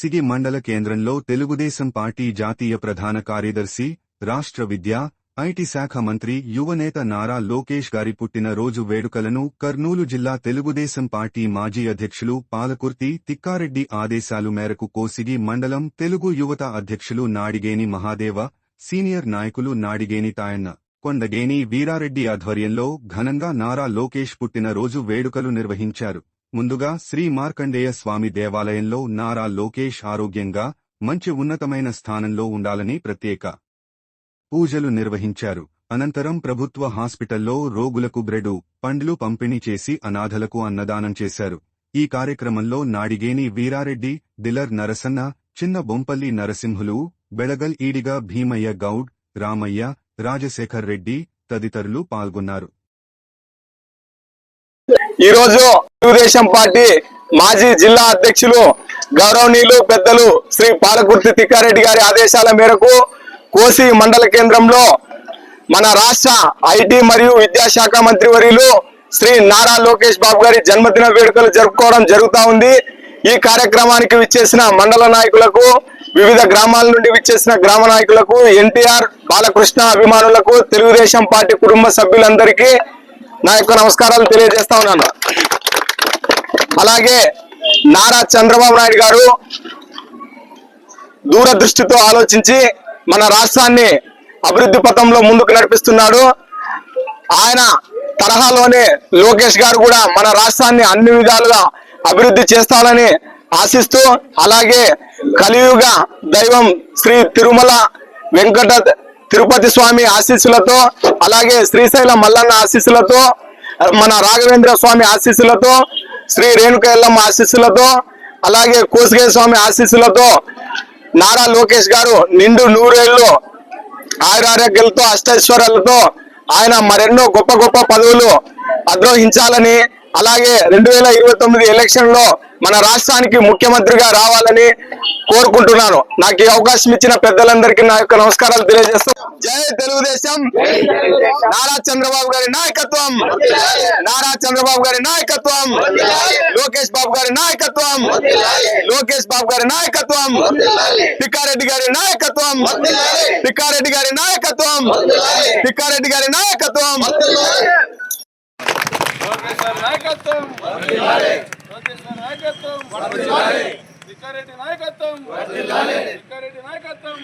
సిగి మండల కేంద్రంలో తెలుగుదేశం పార్టీ జాతీయ ప్రధాన కార్యదర్శి రాష్ట్ర విద్యా ఐటీ శాఖ మంత్రి యువనేత నారా లోకేష్ గారి పుట్టినరోజు వేడుకలను కర్నూలు జిల్లా తెలుగుదేశం పార్టీ మాజీ అధ్యక్షులు పాలకుర్తి తిక్కారెడ్డి ఆదేశాలు మేరకు కోసిగి మండలం తెలుగు యువత అధ్యక్షులు నాడిగేని మహాదేవ సీనియర్ నాయకులు నాడిగేని తాయన్న కొండగేని వీరారెడ్డి ఆధ్వర్యంలో ఘనంగా నారా లోకేష్ పుట్టినరోజు వేడుకలు నిర్వహించారు. ముందుగా శ్రీ మార్కండేయ స్వామి దేవాలయంలో నారా లోకేష్ ఆరోగ్యంగా మంచి ఉన్నతమైన స్థానంలో ఉండాలని ప్రత్యేక పూజలు నిర్వహించారు. అనంతరం ప్రభుత్వ హాస్పిటల్లో రోగులకు బ్రెడు పండ్లు పంపిణీ చేసి అనాథలకు అన్నదానం చేశారు. ఈ కార్యక్రమంలో నాడిగేని వీరారెడ్డి దిలర్ నరసన్న చిన్న బొంపల్లి నరసింహులు బెళగల్ ఈడిగా భీమయ్య గౌడ్ రామయ్య రాజశేఖర్ రెడ్డి తదితరులు పాల్గొన్నారు. ఈ రోజు తెలుగుదేశం పార్టీ మాజీ జిల్లా అధ్యక్షులు గౌరవనీయులు పెద్దలు శ్రీ పాలకుర్తి తిక్కారెడ్డి గారి ఆదేశాల మేరకు కోసి మండల కేంద్రంలో మన రాష్ట్ర ఐటీ మరియు విద్యాశాఖ మంత్రి వర్యులు శ్రీ నారా లోకేష్ బాబు గారి జన్మదిన వేడుకలు జరుపుకోవడం జరుగుతూ ఉంది. ఈ కార్యక్రమానికి విచ్చేసిన మండల నాయకులకు వివిధ గ్రామాల నుండి విచ్చేసిన గ్రామ నాయకులకు ఎన్టీఆర్ బాలకృష్ణ అభిమానులకు తెలుగుదేశం పార్టీ కుటుంబ సభ్యులందరికీ నా యొక్క నమస్కారాలు తెలియజేస్తా ఉన్నాను. అలాగే నారా చంద్రబాబు నాయుడు గారు దూరదృష్టితో ఆలోచించి మన రాష్ట్రాన్ని అభివృద్ధి పథంలో ముందుకు నడిపిస్తున్నాడు. ఆయన తరహాలోనే లోకేష్ గారు కూడా మన రాష్ట్రాన్ని అన్ని విధాలుగా అభివృద్ధి చేస్తారని ఆశిస్తూ అలాగే కలియుగ దైవం శ్రీ తిరుమల వెంకట తిరుపతి స్వామి ఆశీస్సులతో అలాగే శ్రీశైల మల్లన్న ఆశీస్సులతో మన రాఘవేంద్ర స్వామి ఆశీస్సులతో శ్రీ రేణుక ఎల్లమ్మ ఆశీస్సులతో అలాగే కోసిగే స్వామి ఆశీస్సులతో నారా లోకేష్ గారు నిండు నూరేళ్ళు ఆయురారోగ్యాలతో అష్టైశ్వర్యాలతో ఆయన మరెన్నో గొప్ప గొప్ప పదవులు అద్రోహించాలని అలాగే రెండు వేల ఇరవై తొమ్మిది ఎలక్షన్లో మన రాష్ట్రానికి ముఖ్యమంత్రిగా రావాలని కోరుకుంటున్నాను. నాకు ఈ అవకాశం ఇచ్చిన పెద్దలందరికీ నా యొక్క నమస్కారాలు తెలియజేస్తూ జై తెలుగుదేశం. నారా చంద్రబాబు గారి నాయకత్వం. నారా చంద్రబాబు గారి నాయకత్వం. లోకేష్ బాబు గారి నాయకత్వం. లోకేష్ బాబు గారి నాయకత్వం. పిక్కారెడ్డి గారి నాయకత్వం. పిక్కారెడ్డి గారి నాయకత్వం. పిక్కారెడ్డి గారి నాయకత్వం. నాయకత్వం. నాయకత్వం. వికారెడ్డి నాయకత్వం. వికారెడ్డి నాయకత్వం.